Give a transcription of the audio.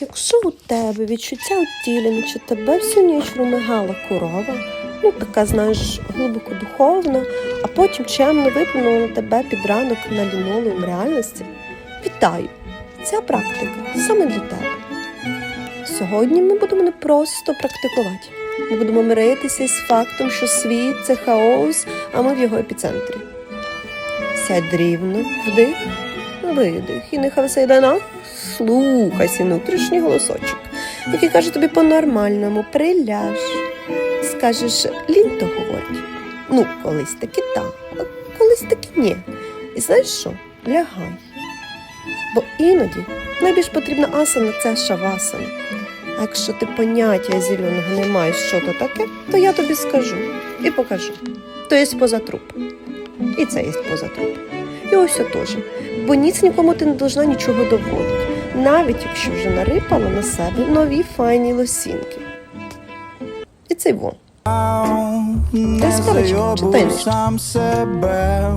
Якщо у тебе відчуття у тілі, наче тебе всю ніч румигала корова, ну така, знаєш, глибоко духовна, а потім чемно виплюнула тебе під ранок на лінолеум реальності, вітаю! Ця практика саме для тебе. Сьогодні ми будемо не просто практикувати. Ми будемо миритися із фактом, що світ це хаос, а ми в його епіцентрі. Сядь рівно, вдих, видих, і нехай все йде на слухай свій внутрішній голосочок, який каже тобі по-нормальному, приляж. Скажеш, лінь то говорить. Ну, колись таки так, а колись таки ні. І знаєш що? Лягай. Бо іноді найбільш потрібна асана це шавасана. А якщо ти поняття зеленого не маєш, що то таке, то я тобі скажу і покажу. То є позатруп. І це є позатруп. І ось отож. Бо ніц нікому ти не должна нічого доводити, навіть якщо вже нарипала на себе нові файні лосінки. І цей вон. Нижче. сам себе